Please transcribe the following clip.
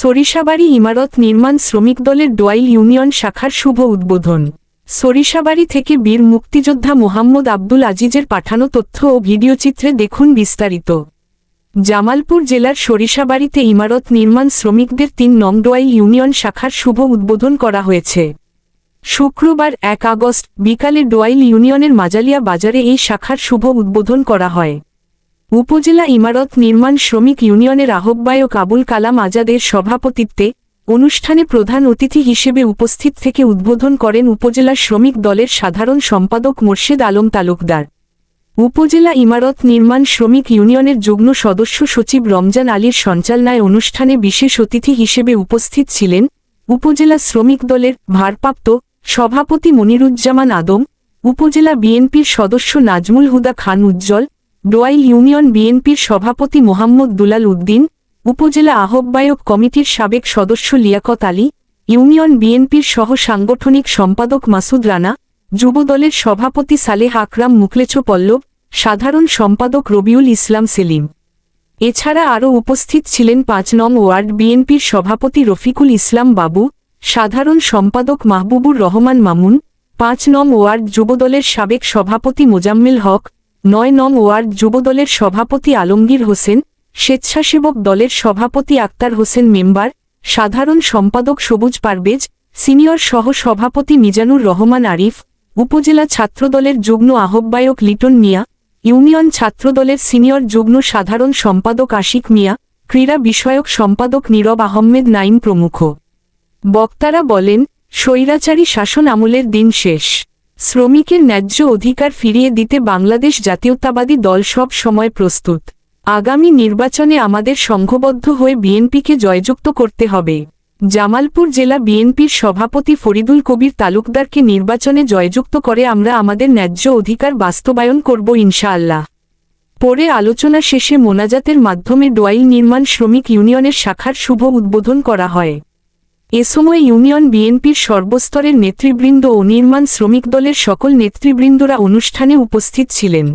সরিষাবাড়ি ইমারত নির্মাণ শ্রমিক দলের ডোয়াইল ইউনিয়ন শাখার শুভ উদ্বোধন। সরিষাবাড়ি থেকে বীর মুক্তিযোদ্ধা মোহাম্মদ আব্দুল আজিজের পাঠানো তথ্য ও ভিডিওচিত্রে দেখুন বিস্তারিত। জামালপুর জেলার সরিষাবাড়িতে ইমারত নির্মাণ শ্রমিকদের তিন নং ডোয়াইল ইউনিয়ন শাখার শুভ উদ্বোধন করা হয়েছে। শুক্রবার এক আগস্ট বিকালে ডোয়াইল ইউনিয়নের মাজালিয়া বাজারে এই শাখার শুভ উদ্বোধন করা হয়। উপজেলা ইমারত নির্মাণ শ্রমিক ইউনিয়নের আহ্বায়ক আবুল কালাম আজাদের সভাপতিত্বে অনুষ্ঠানে প্রধান অতিথি হিসেবে উপস্থিত থেকে উদ্বোধন করেন উপজেলা শ্রমিক দলের সাধারণ সম্পাদক মোর্শেদ আলম তালুকদার। উপজেলা ইমারত নির্মাণ শ্রমিক ইউনিয়নের যুগ্ম সদস্য সচিব রমজান আলীর সঞ্চালনায় অনুষ্ঠানে বিশেষ অতিথি হিসেবে উপস্থিত ছিলেন উপজেলা শ্রমিক দলের ভারপ্রাপ্ত সভাপতি মনিরুজ্জামান আদম, উপজেলা বিএনপির সদস্য নাজমুল হুদা খান উজ্জ্বল ডোয়াইল ইউনিয়ন বিএনপির সভাপতি মোহাম্মদ দুলাল উদ্দিন, উপজেলা আহ্বায়ক কমিটির সাবেক সদস্য লিয়াকত আলী, ইউনিয়ন বিএনপির সহ সাংগঠনিক সম্পাদক মাসুদ রানা, যুবদলের সভাপতি সালেহ আকরাম মুকলেছো পল্লব, সাধারণ সম্পাদক রবিউল ইসলাম সেলিম। এছাড়া আরও উপস্থিত ছিলেন পাঁচ নং ওয়ার্ড বিএনপির সভাপতি রফিকুল ইসলাম বাবু, সাধারণ সম্পাদক মাহবুবুর রহমান মামুন, পাঁচ নং ওয়ার্ড যুবদলের সাবেক সভাপতি মোজাম্মেল হক নয় নং ওয়ার্ড যুবদলের সভাপতি আলমগীর হোসেন, স্বেচ্ছাসেবক দলের সভাপতি আক্তার হোসেন মেম্বার, সাধারণ সম্পাদক সবুজ পারবেজ সিনিয়র সহ সভাপতি মিজানুর রহমান আরিফ, উপজেলা ছাত্রদলের যুগ্ম আহ্বায়ক লিটন মিয়া, ইউনিয়ন ছাত্রদলের সিনিয়র যুগ্ম সাধারণ সম্পাদক আশিক মিয়া, ক্রীড়া বিষয়ক সম্পাদক নীরব আহমেদ নাইম প্রমুখ। বক্তারা বলেন, স্বৈরাচারী শাসন আমলের দিন শেষ। শ্রমিকের ন্যায্য অধিকার ফিরিয়ে দিতে বাংলাদেশ জাতীয়তাবাদী দল সব সময় প্রস্তুত। আগামী নির্বাচনে আমাদের সংঘবদ্ধ হয়ে বিএনপিকে জয়যুক্ত করতে হবে। জামালপুর জেলা বিএনপির সভাপতি ফরিদুল কবির তালুকদারকে নির্বাচনে জয়যুক্ত করে আমরা আমাদের ন্যায্য অধিকার বাস্তবায়ন করব ইনশাআল্লাহ। পরে আলোচনা শেষে মোনাজাতের মাধ্যমে ডোয়াইল নির্মাণ শ্রমিক ইউনিয়নের শাখার শুভ উদ্বোধন করা হয়। এ সময় ইউনিয়ন বিএনপির সর্বস্তরের নেতৃবৃন্দ ও নির্মাণ শ্রমিক দলের সকল নেতৃবৃন্দরা অনুষ্ঠানে উপস্থিত ছিলেন।